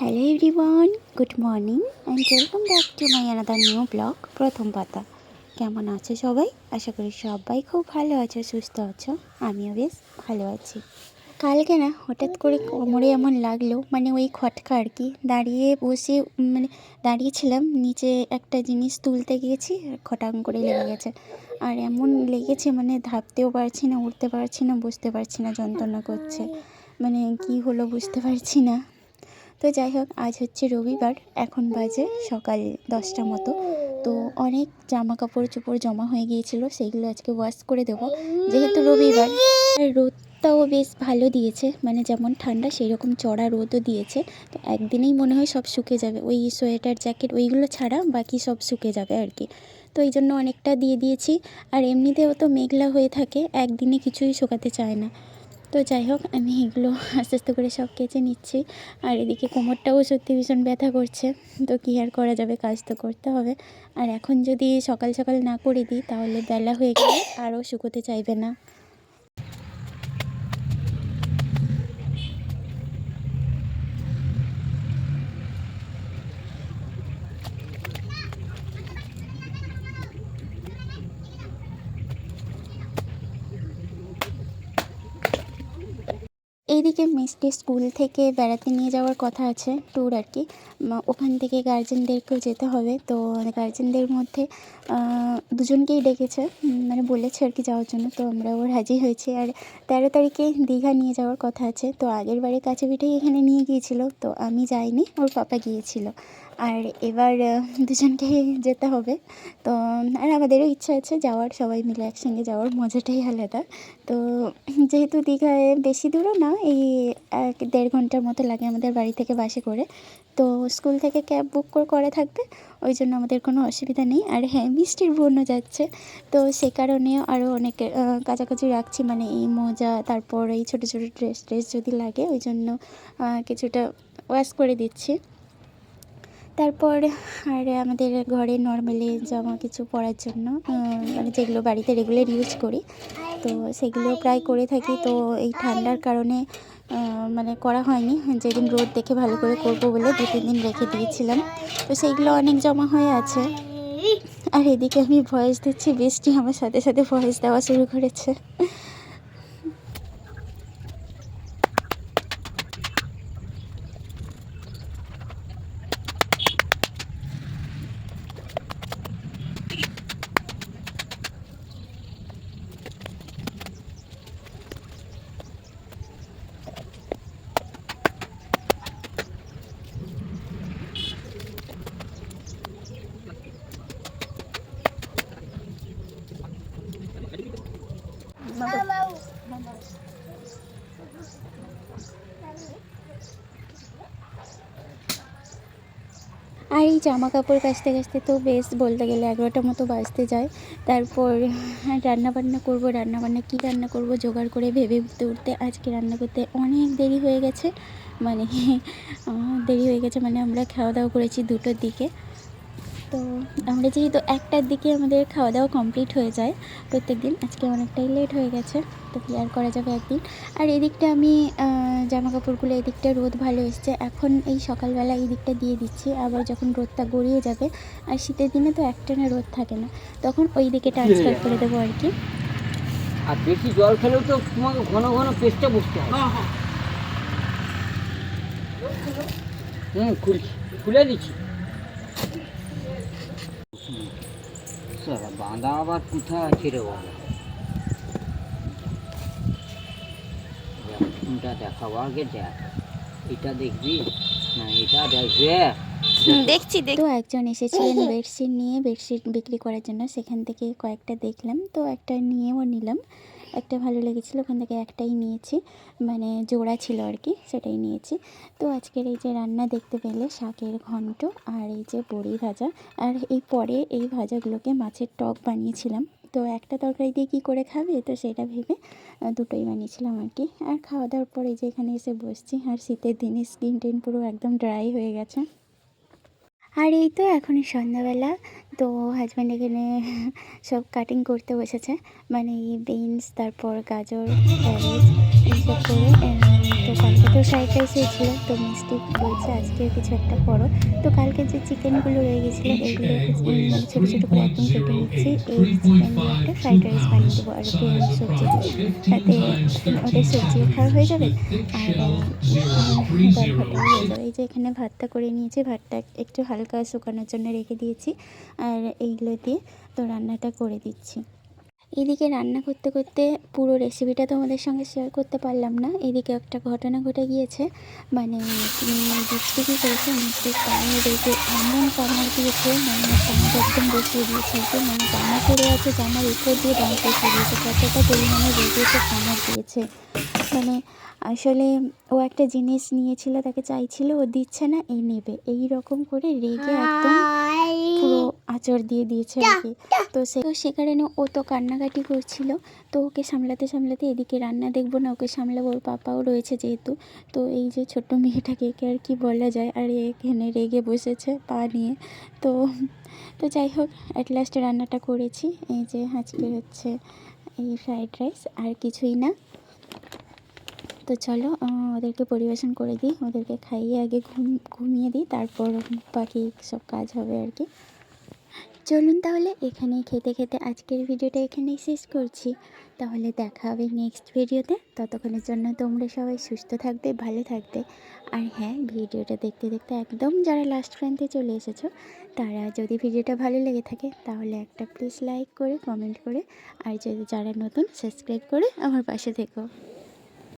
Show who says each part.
Speaker 1: Hello everyone good morning and welcome back to my another new blog প্রথম পাতা। কেমন আছো সবাই? আশা করি সবাই খুব ভালো আছো, সুস্থ আছো, আমিও বেশ ভালো আছি। কালকে না, হঠাৎ করে কোমরে এমন লাগল মানে ওই খটকা আর কি, দাঁড়িয়ে বসে মানে দাঁড়িয়েছিলাম, নিচে একটা জিনিস তুলতে গিয়েছি, খটাং করে লেগে গেছে। আর এমন লেগেছে মানে ধাপতেও পারছি না, উঠতে পারছি না, বসতে পারছি না, যন্ত্রণা করছে। মানে কি হলো বুঝতে পারছি না। তো যাই হোক, আজ হচ্ছে রবিবার, এখন বাজে সকাল দশটা মতো। তো অনেক জামা কাপড় চোপড় জমা হয়ে গিয়েছিল, সেইগুলো আজকে ওয়াশ করে দেবো। যেহেতু রবিবার রোদটাও বেশ ভালো দিয়েছে মানে যেমন ঠান্ডা সেই রকম চড়া রোদও দিয়েছে। তো একদিনেই মনে হয় সব শুকে যাবে। ওই সোয়েটার, জ্যাকেট, ওইগুলো ছাড়া বাকি সব শুকে যাবে আর কি। তো এই জন্য অনেকটা দিয়ে দিয়েছি, আর এমনিতেও তো মেঘলা হয়ে থাকে, একদিনে কিছুই শুকাতে চায় না। তো যাই হোক, আমি এগুলো আস্তে আস্তে করে সব কেচে নিচ্ছি। আর এদিকে কোমরটাও সত্যি ভীষণ ব্যথা করছে। তো কী আর করা যাবে? কাজ তো করতে হবে। আর এখন যদি সকাল সকাল না করে দিই, তাহলে বেলা হয়ে গেলে আরও শুকোতে চাইবে না। এইদিকে মিষ্টি স্কুল থেকে বেড়াতে নিয়ে যাওয়ার কথা আছে ট্যুর আর কি। ওখান থেকে গার্জেনদেরকেও যেতে হবে। তো গার্জেনদের মধ্যে দুজনকেই ডেকেছে মানে বলেছে আর কি যাওয়ার জন্য। তো আমরা আমরাও রাজি হয়েছি। আর তেরো তারিখে দীঘা নিয়ে যাওয়ার কথা আছে। তো আগের বারে কাছে পিঠেই এখানে নিয়ে গিয়েছিল। তো আমি যাইনি, ওর পাপা গিয়েছিল। আর এবার দুজনকে যেতে হবে। তো, আর আমাদেরও ইচ্ছা আছে যাওয়ার, সবাই মিলে একসঙ্গে যাওয়ার, মজাটাই আলাদা। তো, যেহেতু দীঘায় বেশি দূরও না, এই এক দেড় ঘণ্টার মতো লাগে আমাদের বাড়ি থেকে বাসে করে। তো, স্কুল থেকে ক্যাব বুক করে থাকবে, ওই জন্য আমাদের কোনো অসুবিধা নেই। আর হ্যাঁ মিষ্টির বোনও যাচ্ছে। তো, সে কারণে আরও অনেক কাছাকাছি রাখছি মানে এই মোজা, তারপর এই ছোটো ছোটো ড্রেস ট্রেস যদি লাগে, ওই জন্য কিছুটা ওয়াশ করে দিচ্ছি। তারপর আর আমাদের ঘরে নর্মালি জামা কিছু পরার জন্য মানে যেগুলো বাড়িতে রেগুলার ইউজ করি, তো সেগুলো প্রায় করে থাকি। তো এই ঠান্ডার কারণে মানে করা হয়নি। যেদিন রোদ দেখে ভালো করে করব বলে দু তিন দিন রেখে দিয়েছিলাম। তো সেইগুলো অনেক জমা হয়ে আছে। আর এদিকে আমি ভয়েস দিচ্ছি, বৃষ্টি আমার সাথে সাথে ভয়েস দেওয়া শুরু করেছে। আর এই জামা কাপড় কাচতে কাচতে তো বেশ বলতে গেলে এগারোটার মতো বাজতে যায়। তারপর রান্না বান্না করব রান্না বান্না কী রান্না করব জোগাড় করে ভেবে উঠতে উঠতে আজকে রান্না করতে অনেক দেরি হয়ে গেছে। মানে দেরি হয়ে গেছে মানে আমরা খাওয়া দাওয়া করেছি দুটোর দিকে। তো আমরা যেহেতু একটার দিকে আমাদের খাওয়া দাওয়া কমপ্লিট হয়ে যায় প্রত্যেক দিন আজকে অনেকটাই লেট হয়ে গেছে তো কী আর করা যাবে একদিন। আর এদিকটা আমি জামা কাপড়গুলো এদিকটা রোদ ভালো এসছে এখন এই সকালবেলা এই দিকটা দিয়ে দিচ্ছি আবার যখন রোদটা গড়িয়ে যাবে আর শীতের দিনে তো একটানা রোদ থাকে না তখন ওই দিকে ট্রান্সফার করে দেবো আর কি।
Speaker 2: আর বেশি জল খেলেও তো তোমাকে ঘন ঘন পেস্টটা বসতে হবে হুম খুলছি খুলে দিচ্ছি। সারা বাঁধা আবার কোথায় আছে রে বাবা? কোনটা দেখাবো আগে দেখ। এটা দেখবি? না এটা দেখবে
Speaker 1: দেখছি। তো একজন এসেছিলেন বেডশিট নিয়ে বেডশিট বিক্রি করার জন্য। সেখান থেকে কয়েকটা দেখলাম তো একটা নিয়েও নিলাম। একটা ভালো লেগেছিলো, ওখান থেকে একটাই নিয়েছি। মানে জোড়া ছিল আর কি, সেটাই নিয়েছি। তো আজকের এই যে রান্না দেখতে পেলে, শাকের ঘন্ট আর এই যে বড়ি ভাজা। আর এই পরে এই ভাজাগুলোকে মাছের টক বানিয়েছিলাম। তো একটা তরকারি দিয়ে কী করে খাবে? তো সেটা ভেবে দুটোই বানিয়েছিলাম আর কি। আর খাওয়া দাওয়ার পরে যে এখানে এসে বসছি, আর শীতের দিনে স্কিন টিন পুরো একদম ড্রাই হয়ে গেছে। আর এই তো এখনই সন্ধ্যাবেলা। তো হাজব্যান্ড এখানে সব কাটিং করতে বসেছে। মানে বিনস তারপর গাজর এইসব করে তো কালকে তো ফ্রাইড রাইস হয়েছিলো তো মিষ্টি বলছে আজকে কিছু একটা করো। তো কালকে যে চিকেনগুলো রয়ে গেছিল এগুলো মানে ছোটো ছোটো করে একদম কেটে নিচ্ছি। এই চিকেন দিয়ে একটা ফ্রাইড রাইস বানিয়ে দেবো আর প্লেন সবজি তাতে ওদের সবজিও খাওয়া হয়ে যাবে। আর হয়ে যাবে। এই যে এখানে ভাতটা করে নিয়েছি ভাতটা একটু হালকা শুকানোর জন্য রেখে দিয়েছি। আর এইগুলো দিয়ে তো রান্নাটা করে দিচ্ছি। এদিকে রান্না করতে করতে পুরো রেসিপিটা তোমাদের সঙ্গে শেয়ার করতে পারলাম না। এদিকে একটা ঘটনা ঘটে গিয়েছে। মানে বৃষ্টি করেছে মিষ্টির পায়ে এদেরকে এমন কামড় দিয়েছে মানে কামড় একদম বসিয়ে দিয়েছে, যে মানে জামা পড়ে আছে, জামার উপর দিয়ে দাম বসিয়ে দিয়েছে, কতটা পরিমাণে রেগেছে কামড় দিয়েছে। মানে আসলে ও একটা জিনিস নিয়েছিল তাকে চাইছিল ও দিচ্ছে না এই নেবে। এই রকম করে রেগে একদম পুরো আঁচড় দিয়ে দিয়েছে আর কি তো সে তো সে কারণে ও তো কান্নাকাটি করছিল। তো ওকে সামলাতে সামলাতে এদিকে রান্না দেখব না ওকে সামলাবো ওর পাপাও রয়েছে যেহেতু। তো এই যে ছোট্ট মেয়েটাকে একে আর কি বলা যায় আর এখানে রেগে বসেছে পা নিয়ে। তো তো যাই হোক অ্যাট লাস্ট রান্নাটা করেছি। এই যে আজকে হচ্ছে এই ফ্রাইড রাইস আর কিছুই না। তো চলো ওদেরকে পরিবেশন করে দিই, ওদেরকে খাইয়ে আগে ঘুম, ঘুমিয়ে দিই, তারপর বাকি সব কাজ হবে আর কি। চলুন তাহলে, এখানেই খেতে খেতে আজকের ভিডিওটা এখানেই শেষ করছি। তাহলে দেখা হবে নেক্সট ভিডিওতে। ততক্ষণের জন্য তোমরা সবাই সুস্থ থাকবে, ভালো থাকবে। আর হ্যাঁ ভিডিওটা দেখতে দেখতে একদম যারা লাস্ট প্রান্তে চলে এসেছ, তারা যদি ভিডিওটা ভালো লেগে থাকে, তাহলে একটা প্লিজ লাইক করে কমেন্ট করে, আর যদি যারা নতুন সাবস্ক্রাইব করে আমার পাশে থেকো।